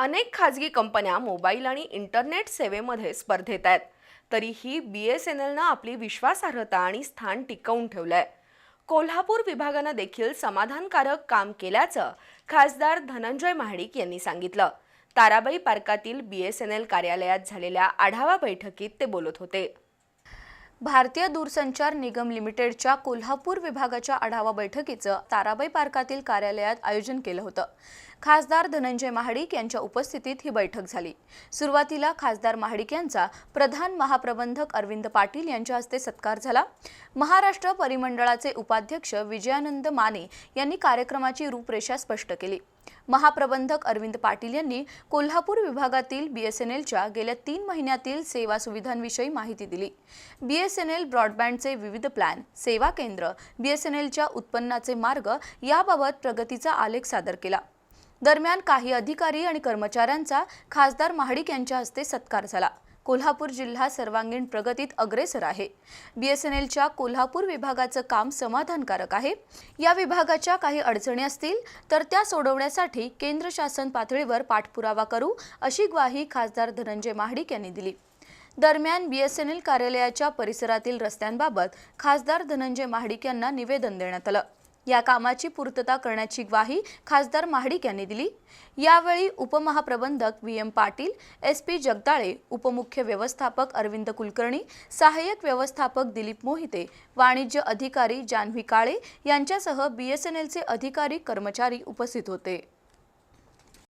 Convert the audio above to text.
अनेक खाजगी कंपन्या मोबाईल आणि इंटरनेट सेवेमध्ये स्पर्धेत आहेत. तरीही बी एस एन एलनं आपली विश्वासार्हता आणि स्थान टिकवून ठेवलं आहे कोल्हापूर विभागानं देखील समाधानकारक काम केल्याचं खासदार धनंजय महाडिक यांनी सांगितलं. ताराबाई पार्कातील बी एस एन एल कार्यालयात झालेल्या आढावा बैठकीत ते बोलत होते. भारतीय दूरसंचार निगम लिमिटेडच्या कोल्हापूर विभागाच्या आढावा बैठकीचं ताराबाई पार्कातील कार्यालयात आयोजन केलं होतं. खासदार धनंजय महाडिक यांच्या उपस्थितीत ही बैठक झाली. सुरुवातीला खासदार महाडिक यांचा प्रधान महाप्रबंधक अरविंद पाटील यांच्या हस्ते सत्कार झाला. महाराष्ट्र परिमंडळाचे उपाध्यक्ष विजयानंद माने यांनी कार्यक्रमाची रूपरेषा स्पष्ट केली. महाप्रबंधक अरविंद पाटील यांनी कोल्हापूर विभागातील बीएसएनएलच्या गेल्या तीन महिन्यातील सेवा सुविधांविषयी माहिती दिली. बीएसएनएल ब्रॉडबँडचे विविध प्लॅन सेवा केंद्र बीएसएनएलच्या उत्पन्नाचे मार्ग याबाबत प्रगतीचा आलेख सादर केला. दरम्यान काही अधिकारी आणि कर्मचाऱ्यांचा खासदार महाडिक यांच्या हस्ते सत्कार झाला. कोल्हापूर जिल्हा सर्वांगीण प्रगतीत अग्रेसर आहे. बीएसएनएलच्या कोल्हापूर विभागाचं काम समाधानकारक आहे. या विभागाच्या काही अडचणी असतील तर त्या सोडवण्यासाठी केंद्र शासन पातळीवर पाठपुरावा करू अशी ग्वाही खासदार धनंजय महाडिक यांनी दिली. दरम्यान बीएसएनएल कार्यालयाच्या परिसरातील रस्त्यांबाबत खासदार धनंजय महाडिक यांना निवेदन देण्यात आलं. या कामाची पूर्तता करण्याची ग्वाही खासदार महाडिक यांनी दिली. यावेळी उपमहाप्रबंधक V M Patil S P Jagdale उपमुख्य व्यवस्थापक अरविंद कुलकर्णी सहाय्यक व्यवस्थापक दिलीप मोहिते वाणिज्य अधिकारी जान्हवी काळे यांच्यासह बीएसएनएलचे अधिकारी कर्मचारी उपस्थित होते.